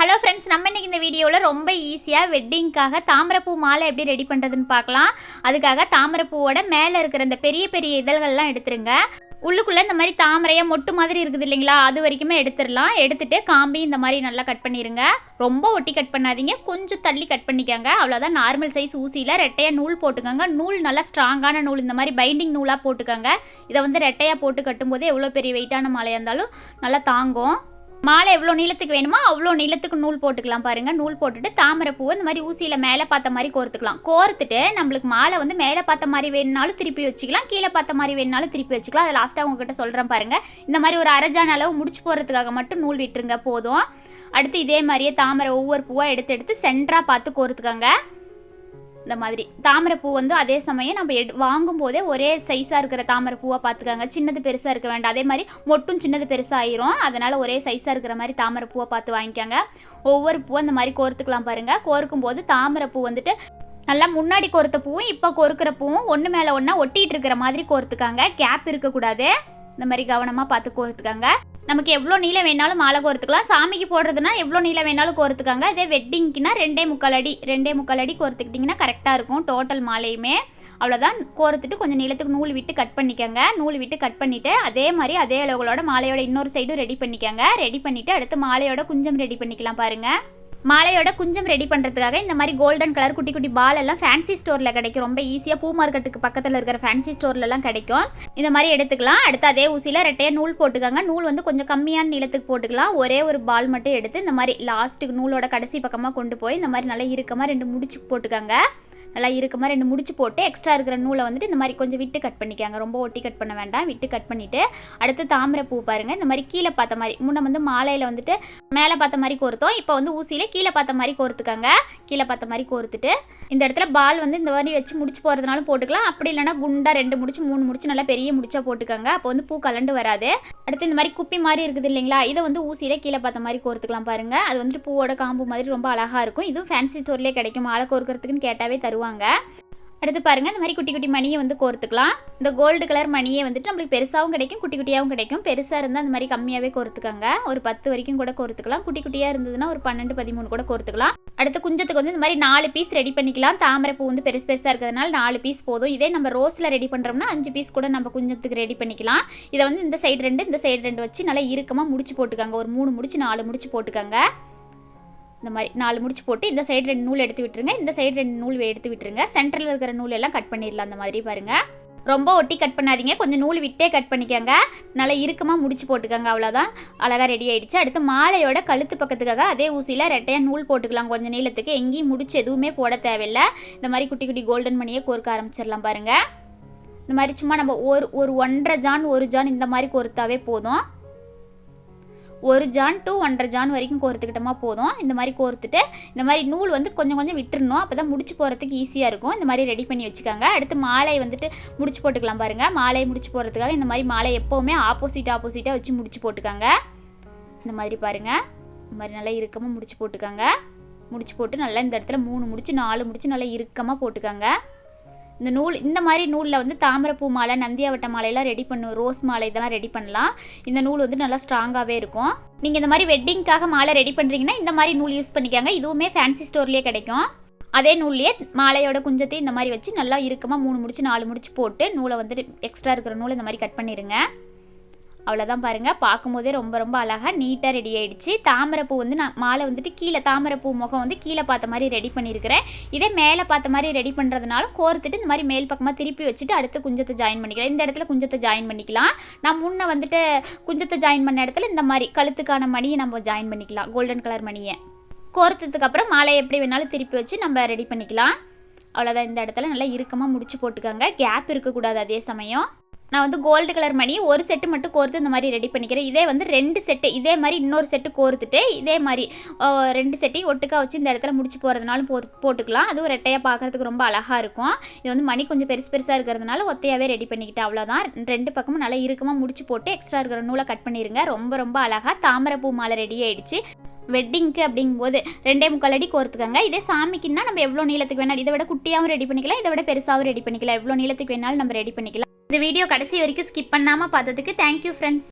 Hello friends நம்ம இன்னைக்கு இந்த வீடியோவில் ரொம்ப ஈஸியாக வெட்டிங்க்காக தாமரைப்பூ மாலை எப்படி ரெடி பண்ணுறதுன்னு பார்க்கலாம். அதுக்காக தாமரைப்பூவோட மேலே இருக்கிற இந்த பெரிய பெரிய இதழ்கள்லாம் எடுத்துருங்க. உள்ளுக்குள்ளே இந்த மாதிரி தாமரையாக மொட்டு மாதிரி இருக்குது இல்லைங்களா? அது வரைக்குமே எடுத்துடலாம். எடுத்துகிட்டு காம்பி இந்த மாதிரி நல்லா கட் பண்ணிடுங்க ரொம்ப ஒட்டி கட் பண்ணாதீங்க. கொஞ்சம் தள்ளி கட் பண்ணிக்கோங்க. அவ்வளோதான் நார்மல் சைஸ் ஊசியில் ரெட்டையாக நூல் போட்டுக்கோங்க. நூல் நல்லா ஸ்ட்ராங்கான நூல். இந்த மாதிரி பைண்டிங் நூலாக போட்டுக்கோங்க. இதை வந்து ரெட்டையாக போட்டு கட்டும்போது எவ்வளோ பெரிய வெயிட்டான மாலையாக இருந்தாலும் நல்லா தாங்கும். மாலை எவ்வளோ நீளத்துக்கு வேணுமோ அவ்வளோ நீளத்துக்கு நூல் போட்டுக்கலாம் பாருங்கள் நூல் போட்டுட்டு தாமரை பூ இந்த மாதிரி ஊசியில் மேலே பார்த்த மாதிரி கோர்த்துக்கலாம். கோர்த்துட்டு நம்மளுக்கு மாலை வந்து மேலே பார்த்த மாதிரி வேணுனாலும் திருப்பி வச்சுக்கலாம். கீழே பார்த்த மாதிரி வேணுனாலும் திருப்பி வச்சுக்கலாம். அதை லாஸ்ட்டாக உங்ககிட்ட சொல்கிறேன் பாருங்கள் இந்த மாதிரி ஒரு அரஜான அளவு முடிச்சு போகிறதுக்காக மட்டும் நூல் விட்டுருங்க போதும். அடுத்து இதே மாதிரியே தாமரை ஒவ்வொரு பூவாக எடுத்து எடுத்து சென்டராக பார்த்து கோர்த்துக்கோங்க. இந்த மாதிரி. தாமரை பூ வந்து அதே சமயம் நம்ம எடு வாங்கும் போதே ஒரே சைஸாக இருக்கிற தாமரை பூவாக சின்னது பெருசாக இருக்க வேண்டாம். அதே மாதிரி மொட்டும் சின்னது பெருசாக ஆயிரும். அதனால் ஒரே சைஸாக இருக்கிற மாதிரி தாமரை பார்த்து வாங்கிக்காங்க. ஒவ்வொரு பூவும் இந்த மாதிரி கோர்த்துக்கலாம் பாருங்கள் கோர்க்கும் போது தாமரை பூ வந்துட்டு நல்லா முன்னாடி கோர்த்த பூவும் இப்போ கோர்க்கிற பூவும் ஒன்று மேலே ஒன்றா ஒட்டிகிட்டு இருக்கிற மாதிரி கோர்த்துக்காங்க. கேப் இருக்கக்கூடாது. இந்த மாதிரி கவனமாக பார்த்து கோர்த்துக்காங்க. நமக்கு எவ்வளோ நீளம் வேணாலும் மாலை கோர்த்துக்கலாம். சாமிக்கு போடுறதுனா எவ்வளோ நீளம் வேணாலும் கோர்த்துக்காங்க. இதே வெட்டிங்க்குனா ரெண்டே முக்கால் அடி ரெண்டே முக்கால் அடி கோர்த்துக்கிட்டிங்கன்னா கரெக்டாக இருக்கும். டோட்டல் மாலையுமே. அவ்வளோதான் கோர்த்துட்டு கொஞ்சம் நீளத்துக்கு நூல் விட்டு கட் பண்ணிக்கோங்க. நூல் விட்டு கட் பண்ணிவிட்டு அதே மாதிரி அதே அளவுகளோட மாலையோட இன்னொரு சைடும் ரெடி பண்ணிக்கோங்க. ரெடி பண்ணிவிட்டு அடுத்து மாலையோட குஞ்சம் ரெடி பண்ணிக்கலாம் பாருங்கள் மாலையோட குஞ்சம் ரெடி பண்ணுறதுக்காக இந்த மாதிரி கோல்டன் கலர் குட்டி குட்டி பால் எல்லாம் ஃபேன்சி ஸ்டோரில் கிடைக்கும். ரொம்ப ஈஸியாக பூ மார்க்கெட்டுக்கு பக்கத்தில் இருக்கிற ஃபேன்சி ஸ்டோர்லலாம் கிடைக்கும். இந்த மாதிரி எடுத்துக்கலாம். அடுத்து அதே ஊசியில் ரெட்டையாக நூல் போட்டுக்கோங்க. நூல் வந்து கொஞ்சம் கம்மியான நீளத்துக்கு போட்டுக்கலாம். ஒரே ஒரு பால் மட்டும் எடுத்து இந்த மாதிரி லாஸ்ட்டுக்கு நூலோட கடைசி பக்கமாக கொண்டு போய் இந்த மாதிரி நல்லா இறுக்கமாக ரெண்டு முடிச்சு போட்டுக்கோங்க. நல்லா இருக்க மாதிரி ரெண்டு முடிச்சு போட்டு எக்ஸ்ட்ரா இருக்கிற நூலை வந்துட்டு இந்த மாதிரி கொஞ்சம் விட்டு கட் பண்ணிக்காங்க. ரொம்ப ஒட்டி கட் பண்ண வேண்டாம். விட்டு கட் பண்ணிவிட்டு அடுத்து தாமரை பூ பாருங்கள் இந்த மாதிரி கீழே பார்த்த மாதிரி முன்ன வந்து மாலையில் வந்துட்டு மேலே பார்த்த மாதிரி கோர்த்தோம். இப்போ வந்து ஊசியில் கீழே பார்த்த மாதிரி கோர்த்துக்காங்க. கீழே பார்த்த மாதிரி கோர்த்துட்டு இந்த இடத்துல பால் வந்து இந்த மாதிரி வச்சு முடிச்சு போகிறதுனாலும் போட்டுக்கலாம். அப்படி இல்லைனா குண்டாக ரெண்டு முடிச்சு மூணு முடிச்சு நல்லா பெரிய முடிச்சா போட்டுக்காங்க. அப்போ வந்து பூ கலண்டு வராது. அடுத்து இந்த மாதிரி குப்பி மாதிரி இருக்குது இல்லைங்களா? இதை வந்து ஊசியில் கீழே பார்த்த மாதிரி கோர்த்துக்கலாம் பாருங்கள் அது வந்துட்டு பூவோட காம்பு மாதிரி ரொம்ப அழகாக இருக்கும். இதுவும் ஃபேன்சி ஸ்டோர்லேயே கிடைக்கும். மாலை கோர்க்கறதுக்குன்னு கேட்டாவே தருவாங்க அடுத்து பாருங்கள் இந்த மாதிரி குட்டி குட்டி மணியை வந்து கோர்த்துக்கலாம். இந்த கோல்டு கலர் மணியை வந்துட்டு நம்மளுக்கு பெருசாகவும் கிடைக்கும் குட்டி குட்டியாகவும் கிடைக்கும். பெருசாக இருந்தால் அந்த மாதிரி கம்மியாகவே கோர்த்துக்கோங்க. ஒரு பத்து வரைக்கும் கூட கோர்த்துக்கலாம். குட்டி குட்டியாக இருந்ததுன்னா ஒரு பன்னெண்டு பதிமூணு கூட கோர்த்துக்கலாம். அடுத்து குஞ்சத்துக்கு வந்து இந்த மாதிரி நாலு பீஸ் ரெடி பண்ணிக்கலாம். தாமரை பூ வந்து பெருசு பெருசாக இருக்கிறதுனால நாலு பீஸ் போதும். இதே நம்ம ரோஸில் ரெடி பண்ணுறோம்னா அஞ்சு பீஸ் கூட நம்ம குஞ்சத்துக்கு ரெடி பண்ணிக்கலாம். இதை வந்து இந்த சைடு ரெண்டு இந்த சைடு ரெண்டு வச்சு நல்லா இறுக்கமாக முடிச்சு போட்டுக்கோங்க. ஒரு மூணு முடிச்சு நாலு முடிச்சு போட்டுக்கோங்க. இந்த மாதிரி நாலு முடிச்சு போட்டு இந்த சைடு ரெண்டு நூல் எடுத்து விட்டுருங்க. இந்த சைடு ரெண்டு நூல் எடுத்து விட்டுருங்க. சென்டரில் இருக்கிற நூல் எல்லாம் கட் பண்ணிடலாம் அந்த மாதிரி பாருங்கள் ரொம்ப ஒட்டி கட் பண்ணாதீங்க. கொஞ்சம் நூல் விட்டே கட் பண்ணிக்கோங்க. நல்லா இறுக்கமாக முடிச்சு போட்டுக்கோங்க. அவ்வளோதான் அழகாக ரெடி ஆகிடுச்சு அடுத்து மாலையோட கழுத்து பக்கத்துக்காக அதே ஊசியில் ரெட்டையாக நூல் போட்டுக்கலாம். கொஞ்சம் நீளத்துக்கு. எங்கேயும் முடிச்சு எதுவுமே போட தேவையில்லை. இந்த மாதிரி குட்டி குட்டி கோல்டன் மணியை கோர்க்க ஆரம்பிச்சிடலாம் பாருங்கள் இந்த மாதிரி சும்மா நம்ம ஒரு ஒரு ஒன்றரை ஜான் ஒரு ஜான் இந்த மாதிரி கோர்த்தாவே போதும். ஒரு ஜான் டூ ஒன்றரை ஜான் வரைக்கும் கோர்த்துக்கிட்டோமா போதும். இந்த மாதிரி கோர்த்துட்டு இந்த மாதிரி நூல் வந்து கொஞ்சம் கொஞ்சம் விட்டுறணும். அப்போ தான் முடிச்சு போகிறதுக்கு ஈஸியாக இருக்கும். இந்த மாதிரி ரெடி பண்ணி வச்சுக்கோங்க. அடுத்து மாலை வந்துட்டு முடிச்சு போட்டுக்கலாம் பாருங்கள் மாலையை முடிச்சு போடுறதுக்காக இந்த மாதிரி மாலை எப்போவுமே ஆப்போசிட் ஆப்போசிட்டாக வச்சு முடிச்சு போட்டுக்காங்க. இந்த மாதிரி பாருங்கள் இந்த மாதிரி நல்லா இறுக்கமாக முடிச்சு போட்டுக்கோங்க. முடிச்சு போட்டு நல்லா இந்த இடத்துல மூணு முடிச்சு நாலு முடிச்சு நல்லா இறுக்கமாக போட்டுக்கோங்க. இந்த நூல் இந்த மாதிரி நூலில் வந்து தாமரைப்பூ மாலை நந்தியாவட்ட மாலையெல்லாம் ரெடி பண்ணும். ரோஸ் மாலை இதெல்லாம் ரெடி பண்ணலாம். இந்த நூல் வந்து நல்லா ஸ்ட்ராங்காகவே இருக்கும். நீங்கள் இந்த மாதிரி வெட்டிங்க்காக மாலை ரெடி பண்ணுறீங்கன்னா இந்த மாதிரி நூல் யூஸ் பண்ணிக்கோங்க. இதுவுமே ஃபேன்சி ஸ்டோர்லேயே கிடைக்கும். அதே நூல்லையே மாலையோட குஞ்சத்தையும் இந்த மாதிரி வச்சு நல்லா இறுக்கமாக மூணு முடிச்சு நாலு முடிச்சு போட்டு நூலை வந்துட்டு எக்ஸ்ட்ரா இருக்கிற நூலை இந்த மாதிரி கட் பண்ணிடுங்க அவ்வளோதான் பாருங்கள் பார்க்கும்போதே ரொம்ப ரொம்ப அழகாக நீட்டாக ரெடி ஆகிடுச்சு தாமரைப்பூ வந்து நான் மாலை வந்துட்டு கீழே தாமரைப்பூ முகம் வந்து கீழே பார்த்த மாதிரி ரெடி பண்ணியிருக்கிறேன். இதே மேலே பார்த்த மாதிரி ரெடி பண்ணுறதுனால கோர்த்துட்டு இந்த மாதிரி மேல் பக்கமாக திருப்பி வச்சுட்டு அடுத்து குஞ்சத்தை ஜாயின் பண்ணிக்கலாம். இந்த இடத்துல குஞ்சத்தை ஜாயின் பண்ணிக்கலாம். நான் முன்னே வந்துட்டு குஞ்சத்தை ஜாயின் பண்ண இடத்துல இந்த மாதிரி கழுத்துக்கான மணியை நம்ம ஜாயின் பண்ணிக்கலாம். கோல்டன் கலர் மணியை. கோர்த்ததுக்கு அப்புறம் மாலையை எப்படி வேணாலும் திருப்பி வச்சு நம்ம ரெடி பண்ணிக்கலாம். அவ்வளோதான் இந்த இடத்துல நல்லா இறுக்கமாக முடிச்சு போட்டுக்கோங்க. கேப் இருக்கக்கூடாது அதே சமயம். நான் வந்து கோல்டு கலர் மணி ஒரு செட்டு மட்டும் கோர்த்து இந்த மாதிரி ரெடி பண்ணிக்கிறேன். இதே வந்து ரெண்டு செட்டு இதே மாதிரி இன்னொரு செட்டு கோர்த்துட்டு இதே மாதிரி ரெண்டு செட்டையும் ஒட்டுக்கா வச்சு இந்த இடத்துல முடிச்சு போகிறதுனாலும் போ போட்டுக்கலாம். அதுவும் ரெட்டையாக பார்க்கறதுக்கு ரொம்ப அழகாக இருக்கும். இது வந்து மணி கொஞ்சம் பெருசு பெருசாக இருக்கிறதுனால ஒத்தையாகவே ரெடி பண்ணிக்கிட்டு அவ்வளோதான் ரெண்டு பக்கமும் நல்லா இறுக்கமாக முடிச்சு போட்டு எக்ஸ்ட்ரா இருக்கிற நூலை கட் பண்ணிடுங்க ரொம்ப ரொம்ப அழகாக தாமரைப்பூ மாலை ரெடி ஆகிடுச்சு வெட்டிங்க்கு அப்படிங்கும்போது ரெண்டே முக்கால் அடி கோர்த்துக்கோங்க. இதே சாமிக்குன்னா நம்ம எவ்வளோ நீளத்துக்கு வேணாலும் இதை விட குட்டியாகவும் ரெடி பண்ணிக்கலாம். இதை விட பெருசாகவும் ரெடி பண்ணிக்கலாம். எவ்வளோ நீளத்துக்கு வேணாலும் நம்ம ரெடி பண்ணிக்கலாம். இந்த வீடியோ கடைசி வரைக்கும் ஸ்கிப் பண்ணாமல் பார்த்ததுக்கு தேங்க்யூ ஃப்ரெண்ட்ஸ்